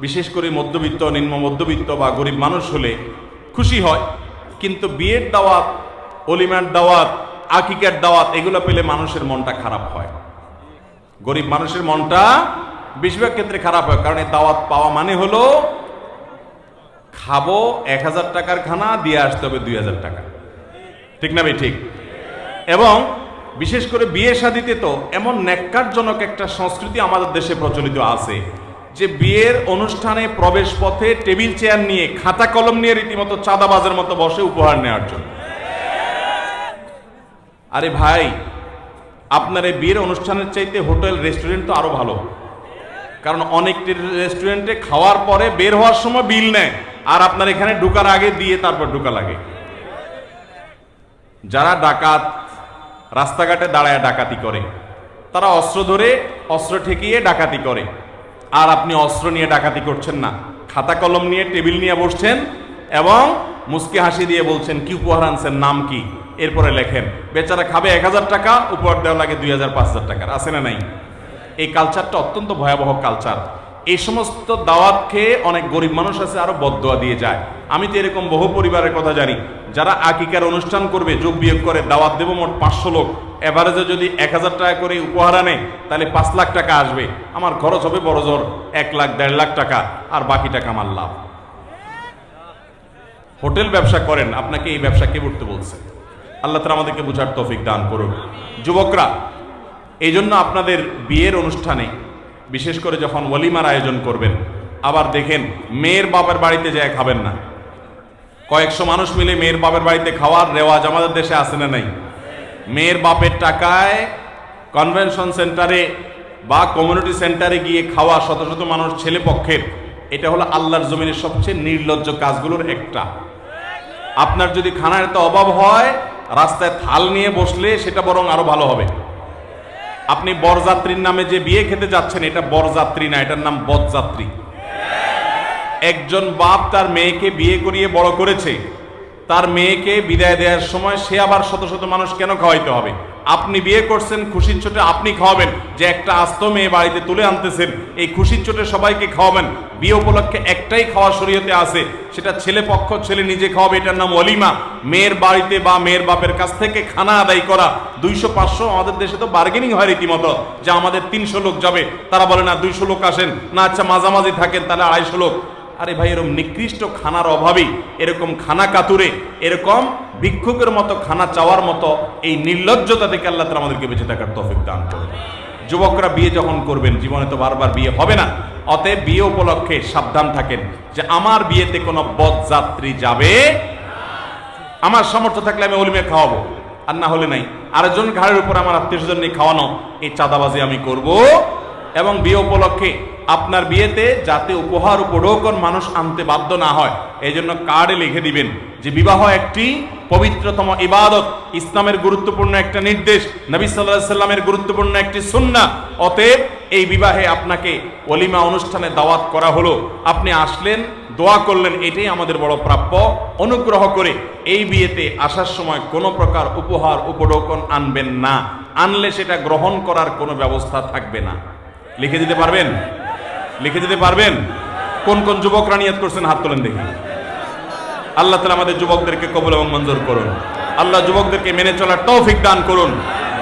বিশেষ করে মধ্যবিত্ত, নিম্ন মধ্যবিত্ত বা গরিব মানুষ হলে খুশি হয়, কিন্তু বিয়ের দাওয়াত অলিমার দাওয়াত, আকিকার দাওয়াত, এগুলো পেলে মানুষের মনটা খারাপ হয়। গরিব মানুষের মনটা বেশিরভাগ ক্ষেত্রে খারাপ হয়, কারণ এই দাওয়াত পাওয়া মানে হলো খাব এক হাজার টাকার খানা, দিয়ে আসতে হবে দুই হাজার টাকা। ঠিক না ভাই? ঠিক। এবং বিশেষ করে বিয়ে শাদিতে তো এমন ন্যাক্কারজনক একটা সংস্কৃতি আমাদের দেশে প্রচলিত আছে যে বিয়ের অনুষ্ঠানে প্রবেশ পথে টেবিল চেয়ার নিয়ে খাতা কলম নিয়ে রীতিমতো চাঁদাবাজের মতো বসে উপহার নেওয়ার জন্য। আরে ভাই, আপনার এই বিয়ের অনুষ্ঠানের চাইতে হোটেল, রেস্টুরেন্ট তো আরও ভালো। কারণ অনেকটি রেস্টুরেন্টে খাওয়ার পরে বের হওয়ার সময় বিল নেয়, আর আপনার এখানে ঢুকার আগে দিয়ে তারপর ঢুকা লাগে। যারা ডাকাত, রাস্তাঘাটে দাঁড়ায় ডাকাতি করে, তারা অস্ত্র ধরে অস্ত্র ঠেকিয়ে ডাকাতি করে। আর আপনি অস্ত্র নিয়ে ডাকাতি করছেন না। খাতা কলম নিয়ে টেবিল নিয়ে বসছেন এবং মুসকি হাসি দিয়ে বলছেন, কি উপহার আনছেন, নাম কি? এরপরে লেখেন, বেচারা খাবে এক হাজার টাকা, উপহার দেওয়া লাগে দুই হাজার, পাঁচ হাজার টাকার। আছে না নাই? এই কালচারটা অত্যন্ত ভয়াবহ কালচার এই সমস্ত দাওয়াত খেয়ে অনেক গরিব মানুষ আছে, আরও বদোয়া দিয়ে যায়। আমি তো এরকম বহু পরিবারের কথা জানি। যারা আকিকার অনুষ্ঠান করবে, যোগ বিয়োগ করে, দাওয়াত দেবো মোট পাঁচশো লোক। এভারেজে যদি এক হাজার টাকা করে উপহার আনে, তাহলে পাঁচ লাখ টাকা আসবে। আমার খরচ হবে বড় জোর, এক লাখ, দেড় লাখ টাকা, আর বাকি টাকা আমার লাভ। হোটেল ব্যবসা করেন, আপনাকে এই ব্যবসা কে করতে বলছে? আল্লাহ তালা আমাদেরকে বুঝার তৌফিক দান করুন যুবকরা এই জন্য আপনাদের বিয়ের অনুষ্ঠানে বিশেষ করে যখন ওলিমার আয়োজন করবেন, আবার দেখেন মেয়ের বাপের বাড়িতে যায় খাবেন না। কয়েকশো মানুষ মিলে মেয়ের বাপের বাড়িতে খাওয়ার রেওয়াজ আমাদের দেশে আসে না নাই? মেয়ের বাপের টাকায় কনভেনশন সেন্টারে বা কমিউনিটি সেন্টারে গিয়ে খাওয়া শত শত মানুষ ছেলে পক্ষের, এটা হলো আল্লাহর জমিনের সবচেয়ে নির্লজ্জ কাজগুলোর একটা। আপনার যদি খানার এত অভাব হয়, রাস্তায় থাল নিয়ে বসলে সেটা বরং আরও ভালো হবে। আপনি বরযাত্রীর নামে যে বিয়ে খেতে যাচ্ছেন, এটা বরযাত্রী না, এটার নাম বদযাত্রী। একজন বাপ তার মেয়েকে বিয়ে করিয়ে বড় করেছে। তার মেয়েকে বিদায় দেওয়ার সময় সে আবার শত শত মানুষ কেন খাওয়াইতে হবে? আপনি বিয়ে করছেন, খুশির চোটে আপনি খাওয়াবেন। যে একটা আস্ত মেয়ে বাড়িতে তুলে আনতেছেন, এই খুশির চোটে সবাইকে খাওয়াবেন। বিয়ে উপলক্ষে একটাই খাওয়া শরীয়তে আছে, সেটা ছেলে পক্ষ, ছেলে নিজে খাওয়াবে, এটার নাম অলিমা। মেয়ের বাড়িতে বা মেয়ের বাপের কাছ থেকে খানা আদায় করা, দুইশো পাঁচশো আমাদের দেশে তো বার্গেনিং হয় রীতিমতো, যে আমাদের তিনশো লোক যাবে। তারা বলে, না, দুইশো লোক আসেন। না আচ্ছা মাঝামাঝি থাকেন, তাহলে আড়াইশো লোক। আরে ভাই, এরকম নিকৃষ্ট খানার অভাবেই, এরকম খানা কাতুরে, এরকম ভিক্ষুকের মতো খানা চাওয়ার মতো এই নির্লজ্জতা থেকে আল্লাহ তালা আমাদেরকে বেঁচে থাকার তফিক দান করে যুবকরা বিয়ে যখন করবেন, জীবনে তো বারবার বিয়ে হবে না, অতএব বিয়ে উপলক্ষে সাবধান থাকেন যে আমার বিয়েতে কোনো বদযাত্রী যাবে আমার সামর্থ্য থাকলে আমি অলিমে খাওয়াবো, আর না হলে নাই। আরেকজন ঘাড়ের উপর আমার আত্মীয় স্বজন নিয়ে খাওয়ানো, এই চাঁদাবাজি আমি করব এবং বিয়ে উপলক্ষে আপনার বিয়েতে যাতে উপহার উপঢৌকন মানুষ আনতে বাধ্য না হয়, এই জন্য কার্ডে লিখে দিবেন যে বিবাহ একটি পবিত্রতম ইবাদত, ইসলামের গুরুত্বপূর্ণ একটা নির্দেশ, নবী সাল্লাহ সাল্লামের গুরুত্বপূর্ণ একটি সুন্না অতএব এই বিবাহে আপনাকে অলিমা অনুষ্ঠানে দাওয়াত করা হলো। আপনি আসলেন, দোয়া করলেন, এটাই আমাদের বড় প্রাপ্য। অনুগ্রহ করে এই বিয়েতে আসার সময় কোনো প্রকার উপহার উপঢৌকন আনবেন না। আনলে সেটা গ্রহণ করার কোনো ব্যবস্থা থাকবে না। লিখে দিতে পারবেন? লিখে দিতে পারবেন? কোন কোন যুবকরা নিয়ত করছেন? হাত তোলেন দেখি। আল্লাহ তালা আমাদের যুবকদেরকে কবল এবং মঞ্জুর করুন। আল্লাহ যুবকদেরকে মেনে চলার তৌফিক দান করুন।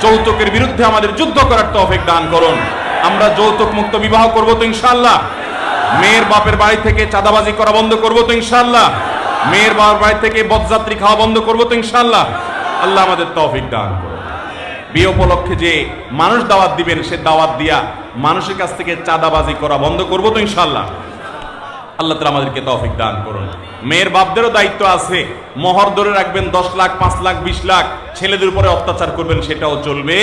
যৌতুকের বিরুদ্ধে আমাদের যুদ্ধ করার তৌফিক দান করুন। আমরা যৌতুক মুক্ত বিবাহ করব তো ইনশাল্লাহ মেয়ের বাপের বাড়ি থেকে চাঁদাবাজি করা বন্ধ করব তো ইনশাল্লাহ মেয়ের বাবার বাড়ি থেকে বদযাত্রী খাওয়া বন্ধ করব তো ইনশাল্লাহ আল্লাহ আমাদের তৌফিক দান করুন। বিয়ে উপলক্ষে যে মানুষ দাওয়াত দিবেন, সে দাওয়াত দিয়া মানুষের কাছ থেকে চাঁদাবাজি করা বন্ধ করব তো ইনশাল্লাহ আল্লাহ তালা আমাদেরকে তৌফিক দান করুন। মেয়ের বাপদেরও দায়িত্ব আছে, মোহর ধরে রাখবেন দশ লাখ, পাঁচ লাখ, বিশ লাখ, ছেলেদের উপরে অত্যাচার করবেন, সেটাও চলবে।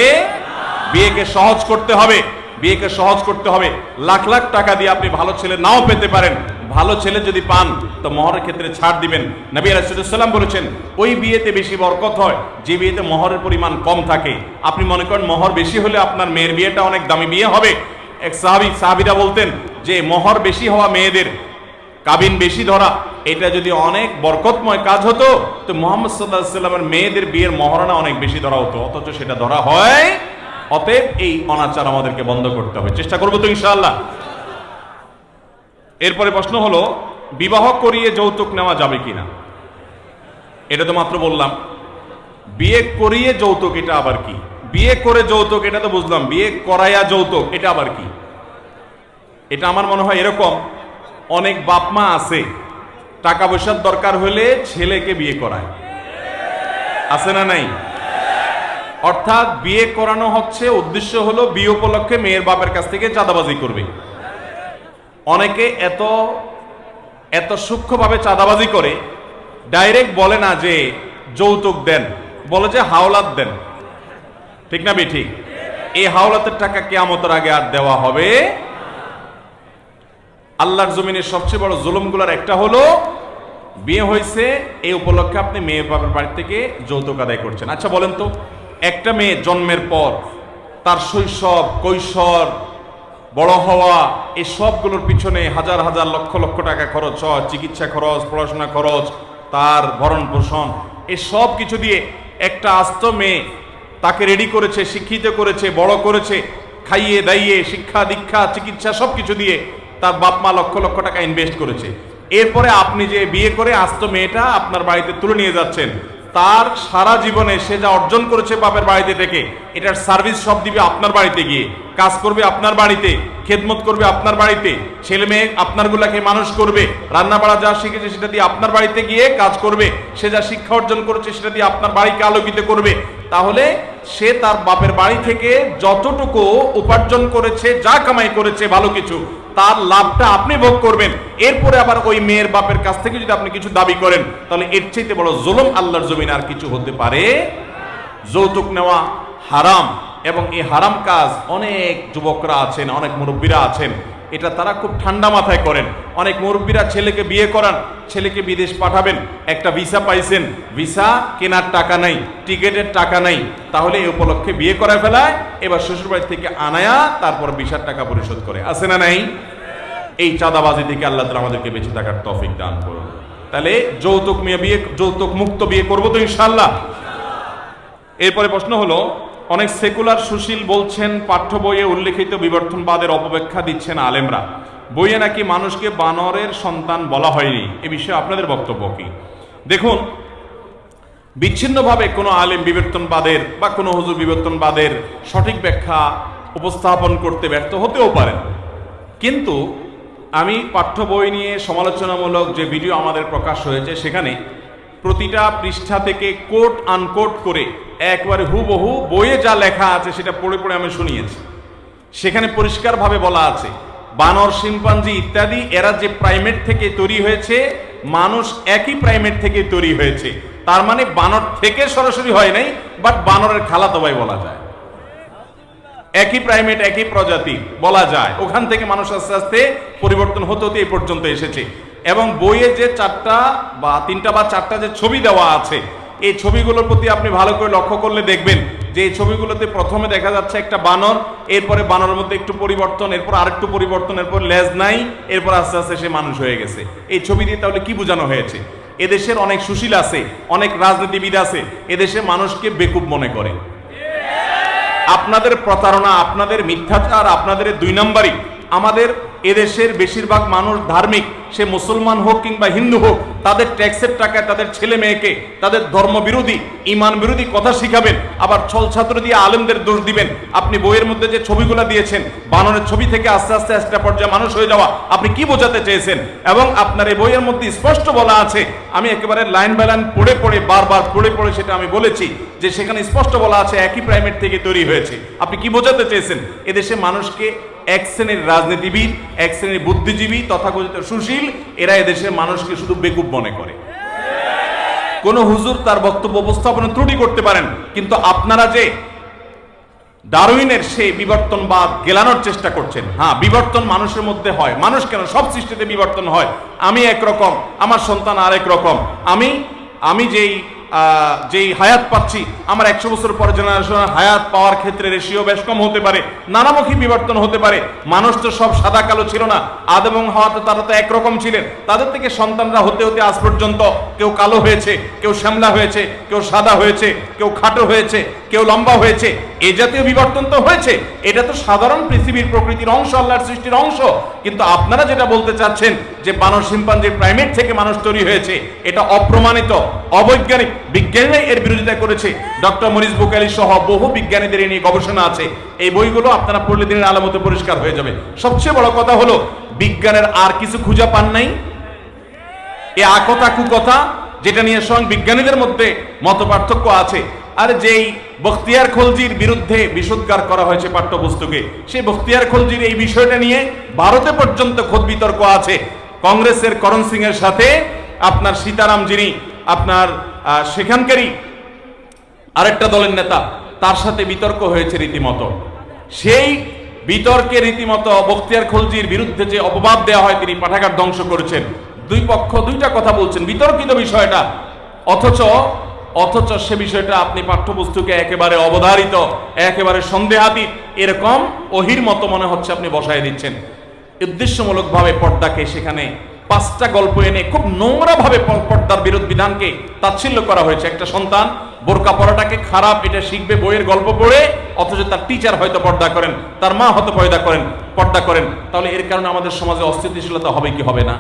বিয়েকে সহজ করতে হবে, বিয়েকে সহজ করতে হবে। লাখ লাখ টাকা দিয়ে আপনি ভালো ছেলে নাও পেতে পারেন। ভালো ছেলে যদি পান, তো মহরের ক্ষেত্রে ছাড় দিবেন। নবী রাসুলাম বলেছেন, ওই বিয়েতে বেশি বরকত হয়, যে বিয়েতে মহরের পরিমাণ কম থাকে। আপনি মনে করেন মহর বেশি হলে আপনার মেয়ের বিয়েটা অনেক দামি বিয়ে হবে? এক সাহাবি, সাহাবিরা বলতেন যে, মহর বেশি হওয়া মেয়েদের কাবিন বেশি ধরা, এটা যদি অনেক বরকতময় কাজ হতো, তো মোহাম্মদ সাল্লাহ সাল্লামের মেয়েদের বিয়ের মহারণা অনেক বেশি ধরা হতো, অথচ সেটা ধরা হয়? অতএব এই অনাচার আমাদেরকে বন্ধ করতে হবে। চেষ্টা করব তো ইনশাআল্লাহ। এরপরে প্রশ্ন হলো, বিবাহ করিয়ে যৌতুক নেওয়া যাবে কিনা? এটা তো মাত্র বললাম। বিয়ে করিয়ে যৌতুক, এটা আবার কি? বিয়ে করে যৌতুক, এটা তো বুঝলাম। বিয়ে করাইয়া যৌতুক, এটা আবার কি? এটা আমার মনে হয় এরকম, অনেক বাপ মা আছে, টাকা পয়সার দরকার হলে ছেলেকে বিয়ে করায়। আছে না নাই? অর্থাৎ বিয়ে করানো হচ্ছে, উদ্দেশ্য হলো বিয়ে উপলক্ষে মেয়ের বাপের কাছ থেকে চাঁদাবাজি করবে। অনেকে এত এত সূক্ষ্মভাবে চাঁদাবাজি করে, ডাইরেক্ট বলে না যে যৌতুক দেন, বলে যে হাওলাত দেন। ঠিক না বে ঠিক এই হাওলাতের টাকা কেয়ামতের আগে আর দেওয়া হবে আল্লাহর জমিনের সবচেয়ে বড় জুলুমগুলোর একটা হলো, বিয়ে হয়েছে, এই উপলক্ষে আপনি মেয়ে বাবার বাড়ি থেকে যৌতুক আদায় করছেন। আচ্ছা বলেন তো, একটা মেয়ে জন্মের পর তার শৈশব, কৈশোর বড় হওয়া এই সবগুলোর পিছনে হাজার হাজার লক্ষ লক্ষ টাকা খরচ হয় চিকিৎসা খরচ, পড়াশোনা খরচ, তার ভরণ পোষণ এই সব কিছু দিয়ে একটা আস্ত মেয়ে তাকে রেডি করেছে, শিক্ষিত করেছে, বড় করেছে, খাইয়ে দাইয়ে, শিক্ষা দীক্ষা, চিকিৎসা সব কিছু দিয়ে তার বাপ মা লক্ষ লক্ষ টাকা ইনভেস্ট করেছে। এরপরে আপনি যে বিয়ে করে আস্ত মেয়েটা আপনার বাড়িতে তুলে নিয়ে যাচ্ছেন তার সারা জীবনে সে যা অর্জন করেছে বাপের বাড়িতে থেকে, এটার সার্ভিস সব দিবে আপনার বাড়িতে গিয়ে। কাজ করবে আপনার বাড়িতে, খেদমত করবে আপনার বাড়িতে, ছেলে মেয়ে আপনার গুলাকে মানুষ করবে রান্না বাড়া যা শিখেছে সেটা দিয়ে আপনার বাড়িতে গিয়ে কাজ করবে, সে যা শিক্ষা অর্জন করেছে সেটা দিয়ে আপনার বাড়িকে আলোকিত করবে। তাহলে সে তার বাপের বাড়ি থেকে যতটুকু উপার্জন করেছে, যা কামাই করেছে, ভালো কিছু তার লাভটা আপনি ভোগ করবেন। এরপরে আবার ওই মেয়ের বাপের কাছ থেকে যদি আপনি কিছু দাবি করেন, তাহলে এর চাইতে বড় জুলুম আল্লাহর জমিন আর কিছু হতে পারে যৌতুক নেওয়া হারাম এবং এই হারাম কাজ অনেক যুবকরা আছেন, অনেক মুরব্বীরা আছেন। এটা তারা খুব ঠান্ডা মাথায় করেন। অনেক মুরব্বীরা ছেলেকে বিয়ে করান, ছেলেকে বিদেশ পাঠাবেন। একটা ভিসা পাইছেন, ভিসা কেনার টাকা নাই, টিকেটের টাকা নাই। তাহলে এই উপলক্ষে বিয়ে করে ফেলায়, এবার শ্বশুরবাড়ি থেকে আনায়া তারপর ভিসার টাকা পরিশোধ করে। আছে না নাই? এই চাঁদাবাজি থেকে আল্লাহ তালা আমাদেরকে বেঁচে থাকার তফিক দান করুন। তাহলে যৌতুক মেয়ে বিয়ে, যৌতুক মুক্ত বিয়ে করব তো ইনশাল্লাহ এরপরে প্রশ্ন হলো অনেক সেকুলার সুশীল বলছেন, পাঠ্য বইয়ে উল্লেখিত বিবর্তনবাদের অপব্যাখ্যা দিচ্ছেন আলেমরা। বইয়ে নাকি মানুষকে বানরের সন্তান বলা হয়নি। এ বিষয়ে আপনাদের বক্তব্য কি? দেখুন, বিচ্ছিন্নভাবে কোনো আলেম বিবর্তনবাদের বা কোনো হুজুর বিবর্তনবাদের সঠিক ব্যাখ্যা উপস্থাপন করতে ব্যর্থ হতেও পারেন। কিন্তু আমি পাঠ্য বই নিয়ে সমালোচনামূলক যে ভিডিও আমাদের প্রকাশ হয়েছে সেখানে প্রতিটা পৃষ্ঠা থেকে কোট আনকোট করে একবারে হুবহু বইয়ে যা লেখা আছে সেটা পড়ে পড়ে আমি শুনিয়েছি। সেখানে পরিষ্কারভাবে বলা আছে, বানর, শিম্পাঞ্জি ইত্যাদি, এরা যে প্রাইমেট থেকে তৈরি হয়েছে, মানুষ একই প্রাইমেট থেকে তৈরি হয়েছে। তার মানে বানর থেকে সরাসরি হয় নাই বাট বানরের খালাতো ভাই বলা যায়। একই প্রাইমেট, একই প্রজাতি বলা যায়। ওখান থেকে মানুষ আস্তে আস্তে পরিবর্তন হতে হতে এই পর্যন্ত এসেছে। এবং বইয়ে যে চারটা বা তিনটা বা চারটা যে ছবি দেওয়া আছে এই ছবিগুলোর প্রতি আপনি ভালো করে লক্ষ্য করলে দেখবেন যে এই ছবিগুলোতে প্রথমে দেখা যাচ্ছে একটা বানর, এরপরে বানরের মধ্যে একটু পরিবর্তন, এরপর আরেকটু পরিবর্তন, এরপর লেজ নাই, এরপর আস্তে আস্তে সে মানুষ হয়ে গেছে। এই ছবি দিয়ে তাহলে কি বোঝানো হয়েছে? এদেশের অনেক সুশীল আছে, অনেক রাজনীতিবিদ আছে, এদেশে মানুষকে বেকুব মনে করে। আপনাদের প্রতারণা, আপনাদের মিথ্যাচার, আপনাদের দুই নম্বরই, আমাদের এদেশের বেশিরভাগ মানুষ ধার্মিক, সে মুসলমান হোক কিংবা হিন্দু হোক, তাদের ট্যাক্সের টাকায় তাদের ছেলে মেয়েকে, তাদের ধর্ম বিরোধী ইমান বিরোধী কথা শিখাবেন, আবার ছল ছাত্র দিয়ে আলেমদের দোষ দিবেন। আপনি বইয়ের মধ্যে যে ছবিগুলো দিয়েছেন, বানরের ছবি থেকে আস্তে আস্তে একটা পর্যায়ে মানুষ হয়ে যাওয়া, আপনি কি বোঝাতে চেয়েছেন? এবং আপনার এই বইয়ের মধ্যে স্পষ্ট বলা আছে, আমি একেবারে লাইন বাই লাইন পড়ে পড়ে, বারবার পড়ে পড়ে সেটা আমি বলেছি, যে সেখানে স্পষ্ট বলা আছে একই প্রাইমেট থেকে তৈরি হয়েছে। আপনি কি বোঝাতে চেয়েছেন? এদেশে মানুষকে এক শ্রেণির রাজনীতিবিদ, এক শ্রেণির বুদ্ধিজীবী, তথাকথিত সুশীল এরা এদেশের মানুষকে শুধু বেকুব মনে করে। কোন হুজুর তার বক্তব্য উপস্থাপনে ত্রুটি করতে পারেন, কিন্তু আপনারা যে ডারউইনের সেই বিবর্তনবাদ গেলানোর চেষ্টা করছেন হ্যাঁ বিবর্তন মানুষের মধ্যে হয়। মানুষ কেন সব সৃষ্টিতে বিবর্তন হয়? আমি একরকম, আমার সন্তান আরেক রকম। আমি আমি যেই যেই হায়াত পাচ্ছি, আমার একশো বছর পর জেনারেশনের হায়াত পাওয়ার ক্ষেত্রে রেশিও বেশ কম হতে পারে, নানামুখী বিবর্তন হতে পারে। মানুষ তো সব সাদা কালো ছিল না আদ এবং হওয়া তো তারা তো একরকম ছিলেন। তাদের থেকে সন্তানরা হতে হতে আজ পর্যন্ত কেউ কালো হয়েছে, কেউ শ্যামলা হয়েছে, কেউ সাদা হয়েছে, কেউ খাটো হয়েছে। কেউ লম্বা হয়েছে, এ জাতীয় বিবর্তন তো হয়েছে। এটা তো সাধারণ পৃথিবীর প্রকৃতির অংশ, আল্লাহর সৃষ্টির অংশ। কিন্তু আপনারা যেটা বলতে চাচ্ছেন যে মানুষ শিম্পাঞ্জির প্রাইমেট থেকে মানুষ তৈরি হয়েছে, এটা অপ্রমাণিত, অবৈজ্ঞানিক। বিজ্ঞানীরাই এর বিরোধিতা করেছে। ডক্টর মরিস বুকালি সহ বহু বিজ্ঞানীদের এ নিয়ে গবেষণা আছে। এই বইগুলো আপনারা পড়লে দিনের আলামতে পরিষ্কার হয়ে যাবে। সবচেয়ে বড় কথা হলো, বিজ্ঞানের আর কিছু খুঁজে পান নাই। এ আকথা কুকথা যেটা নিয়ে স্বয়ং বিজ্ঞানীদের মধ্যে মত পার্থক্য আছে। আর যেই বখতিয়ার খলজির বিরুদ্ধে বিশুদ্ধার করা হয়েছে পাঠ্যপুস্তকে। সেই বখতিয়ার খলজির এই বিষয়টা নিয়ে ভারতে পর্যন্ত খোদ বিতর্ক আছে। কংগ্রেসের করণ সিং এর সাথে আপনার সীতারাম যিনি, আপনার সেখানকারই আরেকটা দলের নেতা, তার সাথে বিতর্ক হয়েছে রীতিমতো। সেই বিতর্কে রীতিমতো বখতিয়ার খলজির বিরুদ্ধে যে অপবাদ দেওয়া হয় তিনি পাঠাগার ধ্বংস করেছেন। দুই পক্ষ দুইটা কথা বলছেন। বিতর্কিত বিষয়টা, অথচ অথচ সে বিষয়টা আপনি পাঠ্যপুস্তকে একেবারে অবধারিত, একেবারে সন্দেহাতীত, এরকম অহির মতো মনে হচ্ছে আপনি বসায় দিচ্ছেন। উদ্দেশ্যমূলকভাবে পর্দাকে সেখানে পাঁচটা গল্প এনে খুব নোংরা ভাবে পর্দার বিরোধ বিধানকে তাচ্ছিল্য করা হয়েছে। একটা সন্তান বোরকা পড়াটাকে খারাপ, এটা শিখবে বইয়ের গল্প পড়ে, অথচ তার টিচার হয়তো পর্দা করেন, তার মা হয়তো পয়দা করেন, পর্দা করেন। তাহলে এর কারণে আমাদের সমাজে অস্থিতিশীলতা হবে কি হবে না?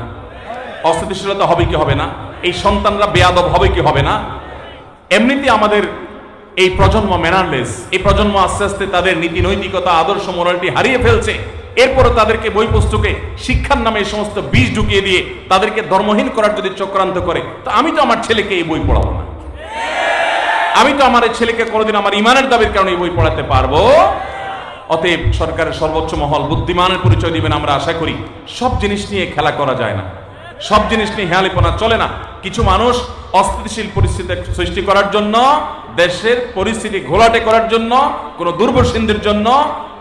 অস্থিতিশীলতা হবে কি হবে না? এই সন্তানরা বেয়াদব হবে কি হবে না? এমনিতে আমাদের এই প্রজন্ম ম্যানারলেস এই প্রজন্ম আস্তে আস্তে তাদের নীতি নৈতিকতা, আদর্শ মোরালিটি হারিয়ে ফেলছে। এরপরও তাদেরকে বই পুস্তকে শিক্ষার নামে এই সমস্ত বীজ ঢুকিয়ে দিয়ে তাদেরকে ধর্মহীন করার যদি চক্রান্ত করে, তো আমি তো আমার ছেলেকে এই বই পড়াবো না। আমি তো আমার ছেলেকে কোনোদিন আমার ইমানের দাবির কারণে এই বই পড়াতে পারব। অতএব সরকারের সর্বোচ্চ মহল বুদ্ধিমানের পরিচয় দিবেন আমরা আশা করি, সব জিনিস নিয়ে খেলা করা যায় না। সব জিনিস নিয়ে হেয়ালিপনা চলে না। কিছু মানুষ অস্থিতিশীল পরিস্থিতি সৃষ্টি করার জন্য, দেশের পরিস্থিতি ঘোলাটে করার জন্য, কোনো দুর্বসিন্ধের জন্য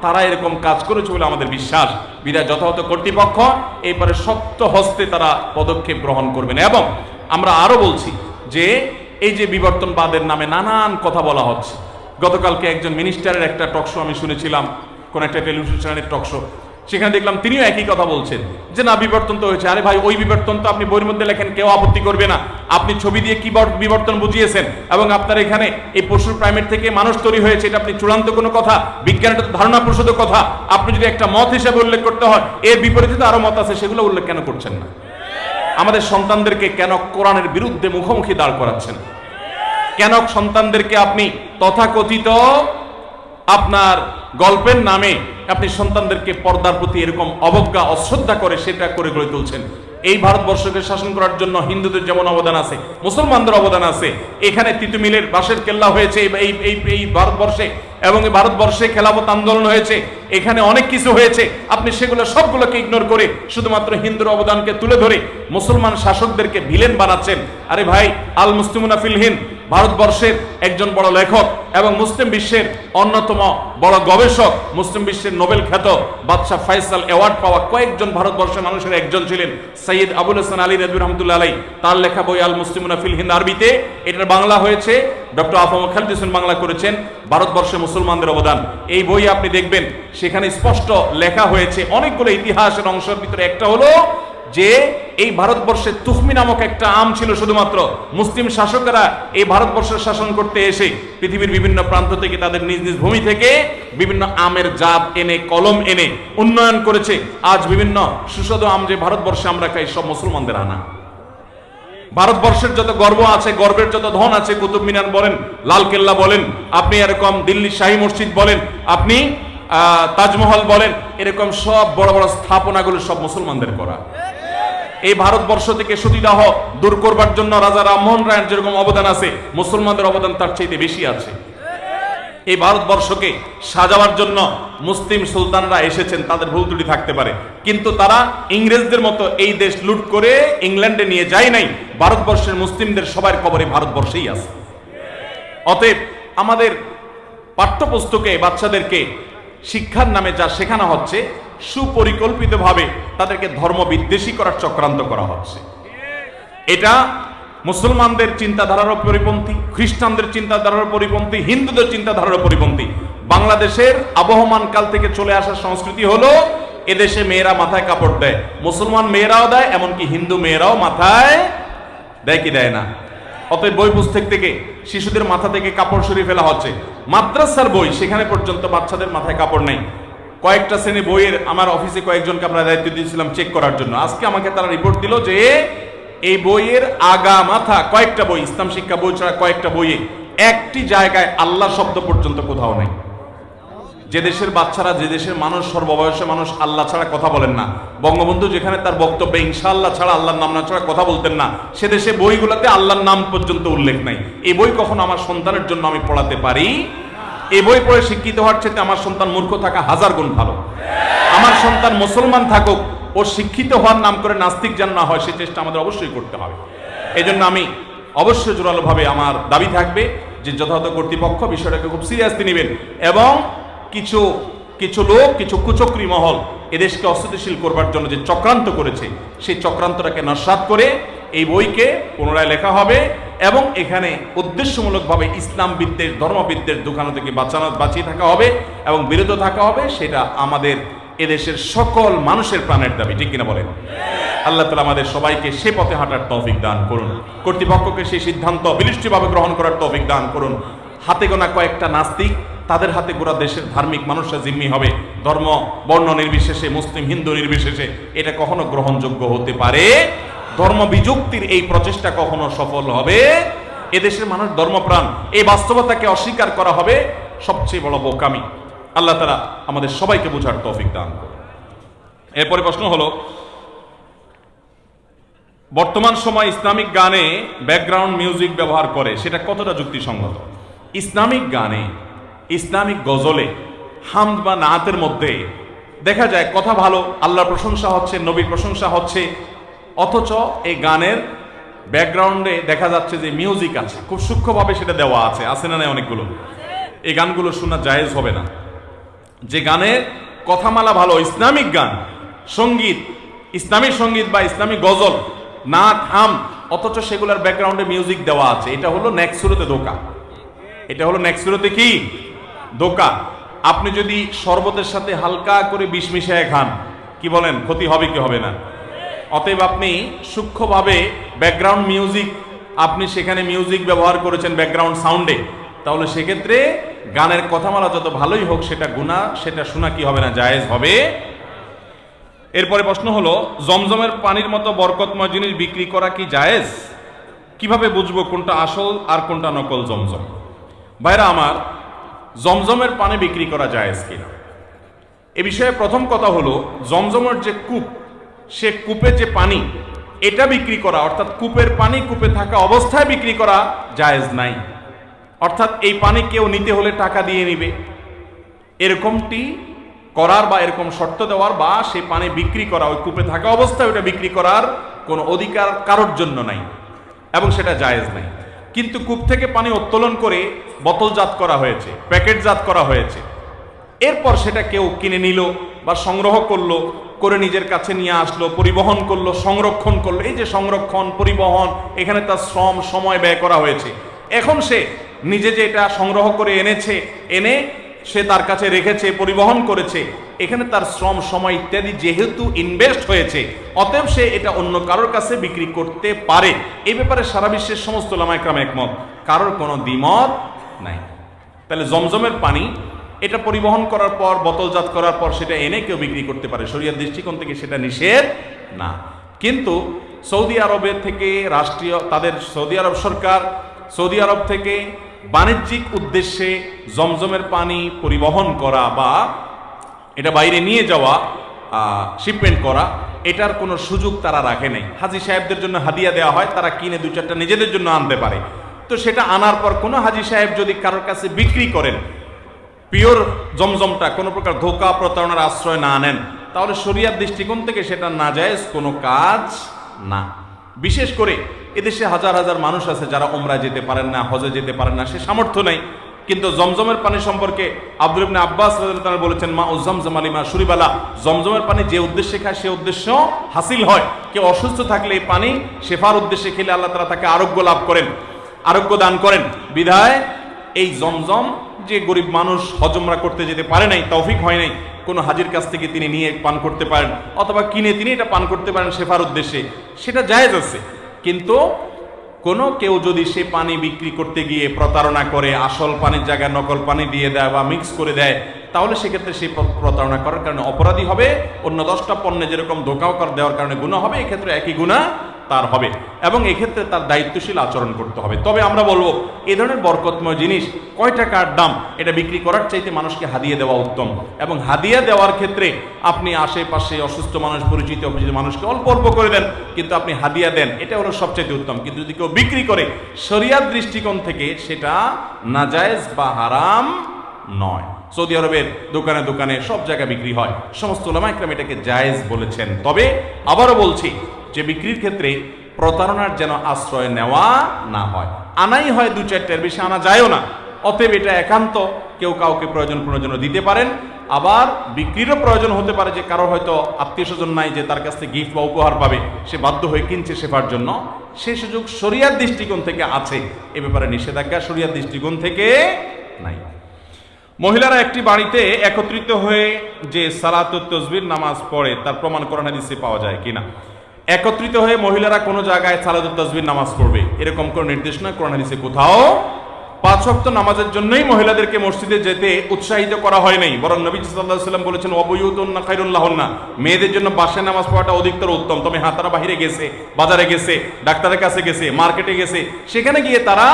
তারা এরকম কাজ করেছে বলে আমাদের বিশ্বাস। বিদায় যথাযথ কর্তৃপক্ষ এরপরে শক্ত হস্তে তারা পদক্ষেপ গ্রহণ করবেন। এবং আমরা আরও বলছি যে, এই যে বিবর্তনবাদের নামে নানান কথা বলা হচ্ছে। গতকালকে একজন মিনিস্টারের একটা টকশো আমি শুনেছিলাম, কোন একটা টেলিভিশন চ্যানেলের টকশো সেখানে দেখলাম তিনিও একই কথা বলছেন, যে না, বিবর্তন তো হয়েছে। আরে ভাই, ওই বিবর্তন তো আপনি বইয়ের মধ্যে লেখেন, কেউ আপত্তি করবে না। আপনি ছবি দিয়ে কি বর- বিবর্তন বুঝিয়েছেন? এবং আপনার এখানে এই পশুর প্রাইমেট থেকে মানুষ তৈরি হয়েছে, এটা আপনি চূড়ান্ত কোনো কথা? বিজ্ঞানের ধারণা প্রসূত কথা। আপনি যদি একটা মত হিসেবে উল্লেখ করতে হয়, এর বিপরীতে তো আরও মত আছে, সেগুলো উল্লেখ কেন করছেন না? আমাদের সন্তানদেরকে কেন কোরআনের বিরুদ্ধে মুখোমুখি দাঁড় করাচ্ছেন? কেন সন্তানদেরকে আপনি তথাকথিত আপনার গল্পের নামে আপনি সন্তানদেরকে পর্দার প্রতি এরকম অবজ্ঞা, অশ্রদ্ধা করে সেটা করে গড়ে তুলছেন। এই ভারতবর্ষকে শাসন করার জন্য হিন্দুদের যেমন অবদান আছে মুসলমানদের অবদান আছে। এখানে তিতুমিলের বাঁশের কেল্লা হয়েছে এই এই এই ভারতবর্ষে এবং এই ভারতবর্ষে খেলাফত আন্দোলন হয়েছে। এখানে অনেক কিছু হয়েছে। আপনি সেগুলো সবগুলোকে ইগনোর করে শুধুমাত্র হিন্দুর অবদানকে তুলে ধরে মুসলমান শাসকদেরকে ভিলেন বানাচ্ছেন। আরে ভাই আল মুসলিমুনা ফিল হিন্দ ভারতবর্ষের একজন বড় লেখক এবং মুসলিম বিশ্বের অন্যতম বড় গবেষক, মুসলিম বিশ্বের নোবেল খ্যাত বাদশাহ ফাইসাল অ্যাওয়ার্ড পাওয়া কয়েকজন ভারতবর্ষের মানুষের একজন ছিলেন সৈয়দ আবুল হাসান আলী রবি রহমতুল্লাহ আলাই তার লেখা বই আল মুসলিমুনা ফিল হিন্দ আরবিতে। এটার বাংলা হয়েছে। ডক্টর আফম খালিদ হোসেন বাংলা করেছেন। ভারতবর্ষে মুসলমানদের অবদান। এই বই আপনি দেখবেন, সেখানে স্পষ্ট লেখা হয়েছে। অনেকগুলো ইতিহাসের অংশের ভিতরে একটা হলো যে এই ভারতবর্ষে তুখমি নামক একটা আম ছিল শুধুমাত্র। মুসলিম শাসকেরা এই ভারতবর্ষের শাসন করতে এসে পৃথিবীর বিভিন্ন প্রান্ত থেকে তাদের নিজ নিজ ভূমি থেকে বিভিন্ন আমের জাত এনে, কলম এনে উন্নয়ন করেছে। আজ বিভিন্ন সুস্বাদু আম যে ভারতবর্ষে আমরা খাই, সব মুসলমানদের আনা। ভারতবর্ষের যত গর্ব আছে, গর্বের যত ধন আছে, কুতুব মিনার বলেন, লালকেল্লা বলেন, আপনি এরকম দিল্লি শাহী মসজিদ বলেন, আপনি তাজমহল বলেন, এরকম সব বড় বড় স্থাপনাগুলো সব মুসলমানদের করা। এই ভারতবর্ষ থেকে সতীদাহ দূর করবার জন্য রাজা রামমোহন রায়ের যেরকম অবদান আছে, মুসলমানদের অবদান তার চাইতে বেশি আছে। এই ভারতবর্ষকে সাজাবার জন্য মুসলিম সুলতানরা এসেছেন, তাদের ভুল ত্রুটি থাকতে পারে। কিন্তু তারা ইংরেজদের মতো এই দেশ লুট করে ইংল্যান্ডে নিয়ে যায় নাই, ভারতবর্ষের মুসলিমদের সবার কবরে ভারতবর্ষেই আছে। অতএব আমাদের পাঠ্যপুস্তকে বাচ্চাদেরকে শিক্ষার নামে যা শেখানো হচ্ছে, সুপরিকল্পিতভাবে তাদেরকে ধর্ম বিদ্বেষী করার চক্রান্ত করা হচ্ছে। এটা মুসলমানদের চিন্তাধারারও পরিপন্থী, খ্রিস্টানদের চিন্তাধারার পরিপন্থী, হিন্দুদের চিন্তাধারার পরিপন্থী। বাংলাদেশের আবহমান কাল থেকে চলে আসা সংস্কৃতি হলো, এদেশে মেয়েরা মাথায় কাপড় দেয়, মুসলমান মেয়েরাও দেয়, এমনকি হিন্দু মেয়েরাও মাথায় দেয় কি দেয় না। অতএব বই পুস্তক থেকে শিশুদের মাথা থেকে কাপড় সরিয়ে ফেলা হচ্ছে। মাদ্রাসার বই, সেখানে পর্যন্ত বাচ্চাদের মাথায় কাপড় নেই। কয়েকটা শ্রেণি বইয়ের আমার অফিসে কয়েকজনকে আমরা দায়িত্ব দিয়েছিলাম চেক করার জন্য। আজকে আমাকে তারা রিপোর্ট দিল যে এই বইয়ের আগা মাথা কয়েকটা বই, ইসলাম শিক্ষা বই ছাড়া কয়েকটা বইয়ে একটি জায়গায় আল্লাহ শব্দ পর্যন্ত কোথাও নেই। যে দেশের বাচ্চারা, যে দেশের মানুষ সর্ববয়সে মানুষ আল্লাহ ছাড়া কথা বলেন না। বঙ্গবন্ধু যেখানে তার বক্তব্যে ইনশাআল্লাহ ছাড়া আল্লাহর নাম না ছাড়া কথা বলতেন না, সে দেশে বইগুলোতে আল্লাহর নাম পর্যন্ত উল্লেখ নাই। এই বই কখনো আমার সন্তানের জন্য আমি পড়াতে পারি? এই বই পড়ে শিক্ষিত হওয়ার চেয়ে আমার সন্তান মূর্খ থাকা হাজার গুণ ভালো। আমার সন্তান মুসলমান থাকুক, ও শিক্ষিত হওয়ার নাম করে নাস্তিক যেন না হয়, সে চেষ্টা আমাদের অবশ্যই করতে হবে। এই জন্য আমি অবশ্যই জোরালোভাবে আমার দাবি থাকবে যে যথাযথ কর্তৃপক্ষ বিষয়টাকে খুব সিরিয়াসলি নেবেন এবং কিছু কিছু লোক, কিছু কুচক্রী মহল এদেশকে অস্থিতিশীল করবার জন্য যে চক্রান্ত করেছে, সেই চক্রান্তটাকে নস্বাত করে এই বইকে পুনরায় লেখা হবে এবং এখানে উদ্দেশ্যমূলকভাবে ইসলাম বিদ্বেষ ধর্মবিদ্বেষ দোকানো থেকে বাঁচানো, বাঁচিয়ে থাকা হবে এবং বিরত থাকা হবে, সেটা আমাদের এদেশের সকল মানুষের প্রাণের দাবি, ঠিক কিনা বলেন? আল্লাহ তালা আমাদের সবাইকে সে পথে হাঁটার তৌফিক দান করুন। কর্তৃপক্ষকে সেই সিদ্ধান্ত বিলিষ্টিভাবে গ্রহণ করার তৌফিক দান করুন। হাতে গোনা কয়েকটা নাস্তিক তাদের হাতে গোড়া দেশের ধার্মিক মানুষরা জিম্মি হবে। ধর্ম, বর্ণ নির্বিশেষে, মুসলিম, হিন্দু নির্বিশেষে, এটা কখনো গ্রহণযোগ্য হতে পারে। ধর্ম বিযুক্তির এই প্রচেষ্টা কখনো সফল হবে? এদেশের মানুষ ধর্মপ্রাণ, এই বাস্তবতাকে অস্বীকার করা হবে সবচেয়ে বড় বোকামি। আল্লাহ তারা আমাদের সবাইকে বোঝার তৌফিক দান এরপরে প্রশ্ন হলো, বর্তমান সময় ইসলামিক গানে ব্যাকগ্রাউন্ড মিউজিক ব্যবহার করে, সেটা কতটা যুক্তিসঙ্গত? ইসলামিক গানে ইসলামিক গজলে হামদ বা নাতের মধ্যে দেখা যায় কথা ভালো, আল্লাহর প্রশংসা হচ্ছে, নবীর প্রশংসা হচ্ছে, অথচ এই গানের ব্যাকগ্রাউন্ডে দেখা যাচ্ছে যে মিউজিক আছে, খুব সূক্ষ্মভাবে সেটা দেওয়া আছে আছে না নাই অনেকগুলো? এই গানগুলো শোনা জায়েজ হবে না। যে গানের কথামালা ভালো, ইসলামিক গান, সংগীত ইসলামিক সংগীত বা ইসলামিক গজল নাচ হাম, অথচ সেগুলোর ব্যাকগ্রাউন্ডে মিউজিক দেওয়া আছে, এটা হলো নেক্সুরোতে দোকা এটা হলো নেক্সুরোতে কি? দোকা। আপনি যদি শরবতের সাথে হালকা করে বিষ মিশিয়ে খান, কি বলেন? ক্ষতি হবে কি হবে না? অতএব আপনি সূক্ষ্মভাবে ব্যাকগ্রাউন্ড মিউজিক আপনি সেখানে মিউজিক ব্যবহার করেছেন ব্যাকগ্রাউন্ড সাউন্ডে তাহলে সেক্ষেত্রে গানের কথামালা যত ভালোই হোক, সেটা গুণা, সেটা শোনা কি হবে না? জায়েজ হবে। এরপরে প্রশ্ন হলো, জমজমের পানির মতো বরকতময় জিনিস বিক্রি করা কি জায়েজ? কীভাবে বুঝব কোনটা আসল আর কোনটা নকল জমজম? ভাইরা আমার জমজমের পানি বিক্রি করা জায়েজ কিনা? এ বিষয়ে প্রথম কথা হলো, জমজমের যে কূপ, সে কূপে যে পানি, এটা বিক্রি করা, অর্থাৎ কূপের পানি কূপে থাকা অবস্থায় বিক্রি করা জায়েজ নাই। অর্থাৎ এই পানি কেউ নিতে হলে টাকা দিয়ে নিবে। এরকমটি করার বা এরকম শর্ত দেওয়ার বা সেই পানি বিক্রি করা, ওই কূপে থাকা অবস্থায় ওটা বিক্রি করার কোনো অধিকার কারোর জন্য নাই এবং সেটা জায়েজ নাই। কিন্তু কূপ থেকে পানি উত্তোলন করে বোতলজাত করা হয়েছে, প্যাকেটজাত করা হয়েছে। এরপর সেটা কেউ কিনে নিল বা সংগ্রহ করল, করে নিজের কাছে নিয়ে আসলো, পরিবহন করল, সংরক্ষণ করল। এই যে সংরক্ষণ, পরিবহন, এখানে তার শ্রম, সময় ব্যয় করা হয়েছে। এখন সে নিজে যে এটা সংগ্রহ করে এনেছে, এনে সে তার কাছে রেখেছে, পরিবহন করেছে। এখানে তার শ্রম সময় ইত্যাদি যেহেতু ইনভেস্ট হয়েছে, অতএব সে এটা অন্য কারোর কাছে বিক্রি করতে পারে। এ ব্যাপারে সারা বিশ্বের সমস্ত লামাইকরাম একমত। কারোর কোনো দ্বিমত নাই। তাহলে জমজমের পানি, এটা পরিবহন করার পর, বোতলজাত করার পর সেটা এনে কেউ বিক্রি করতে পারে। শরিয়ার দৃষ্টিকোণ থেকে সেটা নিষেধ না। কিন্তু সৌদি আরবের থেকে রাষ্ট্রীয়, তাদের সৌদি আরব সরকার, সৌদি আরব থেকে বাণিজ্যিক উদ্দেশ্যে জমজমের পানি পরিবহন করা বা এটা বাইরে নিয়ে যাওয়া শিপমেন্ট করা, এটার কোনো সুযোগ তারা রাখে নাই। হাজি সাহেবদের জন্য হাদিয়া দেওয়া হয়, তারা কিনে দু চারটা নিজেদের জন্য আনতে পারে। তো সেটা আনার পর কোনো হাজি সাহেব যদি কারোর কাছে বিক্রি করেন, পিওর জমজমটা, কোনো প্রকার ধোকা প্রতারণার আশ্রয় না নেন, তাহলে শরিয়ার দৃষ্টিকোণ থেকে সেটা না যায় কোনো কাজ না। বিশেষ করে এদেশে হাজার হাজার মানুষ আছে যারা ওমরা যেতে পারেন না, হজে যেতে পারেন না, সে সামর্থ্য নাই। কিন্তু জমজমের পানি সম্পর্কে আব্দুল ইবনে আব্বাস তাআলা বলেছেন, মা উজ্জমজম আলিমা সুরিবালা জমজমের পানি যে উদ্দেশ্যে খায়, সে উদ্দেশ্য হাসিল হয়। কেউ অসুস্থ থাকলে এই পানি শেফার উদ্দেশ্যে খেলে আল্লাহ তাআলা তাকে আরোগ্য লাভ করেন, আরোগ্য দান করেন। বিধায় এই জমজম যে গরিব মানুষ হজমরা করতে যেতে পারে নাই, তৌফিক হয় নাই, কোনো হাজির কাছ থেকে তিনি নিয়ে পান করতে পারেন, অথবা কিনে তিনি এটা পান করতে পারেন শেফার উদ্দেশ্যে। সেটা জায়েজ আছে, কিন্তু কোনো কেউ যদি সে পানি বিক্রি করতে গিয়ে প্রতারণা করে, আসল পানির জায়গায় নকল পানি দিয়ে দেয় বা মিক্স করে দেয় তাহলে সেক্ষেত্রে সেই প্রতারণা করার কারণে অপরাধী হবে, অন্য দশটা পণ্যে যেরকম ধোকাও কর দেওয়ার কারণে গুণা হবে, এক্ষেত্রে একই গুণা তার হবে। এবং এক্ষেত্রে তার দায়িত্বশীল আচরণ করতে হবে। তবে আমরা বলব, এ ধরনের বরকতময় জিনিস, কয় টাকার দাম, এটা বিক্রি করার চাইতে মানুষকে হাদিয়ে দেওয়া উত্তম। এবং হাদিয়া দেওয়ার ক্ষেত্রে আপনি আশেপাশে অসুস্থ মানুষ, পরিচিত অপরিচিত মানুষকে অল্প অল্প করে দেন, কিন্তু আপনি হাদিয়া দেন, এটা হলো সবচাইতে উত্তম। কিন্তু যদি কেউ বিক্রি করে, শরিয়ার দৃষ্টিকোণ থেকে সেটা নাজায়েজ বা হারাম নয়। সৌদি আরবের দোকানে দোকানে সব জায়গায় বিক্রি হয়। সমস্ত ওলামাইকরাম এটাকে জায়েজ বলেছেন। তবে আবারও বলছি যে বিক্রির ক্ষেত্রে প্রতারণার যেন আশ্রয় নেওয়া না হয়। আনাই হয় দু চারটার বেশি, আনা যায়ও না। অতএব এটা একান্ত। কেউ কাউকে প্রয়োজন প্রয়োজন দিতে পারেন। আবার বিক্রিরও প্রয়োজন হতে পারে যে কারও হয়তো আত্মীয় স্বজন নাই যে তার কাছ থেকে গিফট বা উপহার পাবে। সে বাধ্য হয়ে কিনছে সেবার জন্য। সে সুযোগ শরিয়ার দৃষ্টিকোণ থেকে আছে। এ ব্যাপারে নিষেধাজ্ঞা শরিয়ার দৃষ্টিকোণ থেকে নাই। মহিলারা একটি বাড়িতে একত্রিত হয়ে যে সালাতুত তসবির নামাজ পড়ে, তার প্রমাণ করানো হাদিসে পাওয়া যায় কিনা? একত্রিত হয়ে মহিলারা কোনো জায়গায় সালাত তসবির নামাজ পড়বে, এরকম কোনো নির্দেশনা কোরআন হাদিসে কোথাও ওয়াক্ত নামাজের জন্যই মহিলাদেরকে মসজিদে যেতে উৎসাহিত করা হয় নাই। বরং নবী আলাইহি সাল্লাম বলেছেন অবয়ুতুন্না খাইরুল্লাহন্না মেয়েদের জন্য বাসায় নামাজ পড়াটা অধিকতর উত্তম। তবে হ্যাঁ তারা বাহিরে গেছে, বাজারে গেছে, ডাক্তারের কাছে গেছে, মার্কেটে গেছে। সেখানে গিয়ে তারা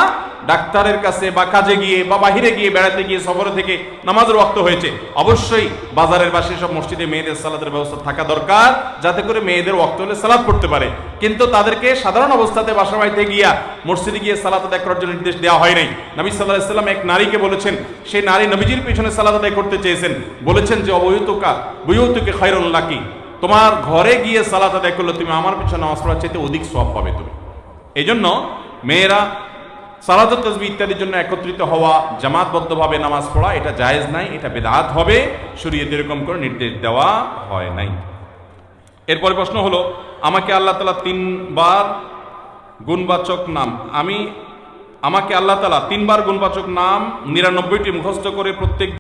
ডাক্তারের কাছে বা কাজে গিয়ে বা বাহিরে গিয়ে বেড়াতে গিয়ে সফরে থেকে নামাজের ওয়াক্ত হয়েছে। অবশ্যই বাজারের বা সব মসজিদে মেয়েদের সালাদের ব্যবস্থা থাকা দরকার, যাতে করে মেয়েদের ওয়াক্ত হলে সালাদ পড়তে পারে। কিন্তু তাদেরকে সাধারণ অবস্থাতে বাসা বাড়িতে গিয়া মসজিদে গিয়ে সালাত আদায় করার জন্য নির্দেশ দেওয়া হয় নাই। নবী সাল্লাহ সাল্লাম এক নারীকে বলেছেন, সেই নারী নবীজির পিছনে সালাত আদায় করতে চেয়েছেন। বলেছেন যে অবৈতুকা বৈয়তুকে খাইরুল্লাকি তোমার ঘরে গিয়ে সালাত আদায় করলে তুমি আমার পিছনে নামাজ পড়ার চাইতে অধিক সব পাবে তুমি। এই জন্য মেয়েরা সালাদ তসবি ইত্যাদির জন্য একত্রিত হওয়া, জামাতবদ্ধভাবে নামাজ পড়া, এটা জায়েজ নাই, এটা বেদাত হবে, শরীয়তে এরকম করে নির্দেশ দেওয়া হয় নাই। এরপরে প্রশ্ন হলো, আমাকে আল্লাহ তালা তিনবার গুণবাচক নাম, আমি আমাকে আল্লাহ তালা তিনবার গুণবাচক নাম নিরানব্বইটি মুখস্থ করে প্রত্যেক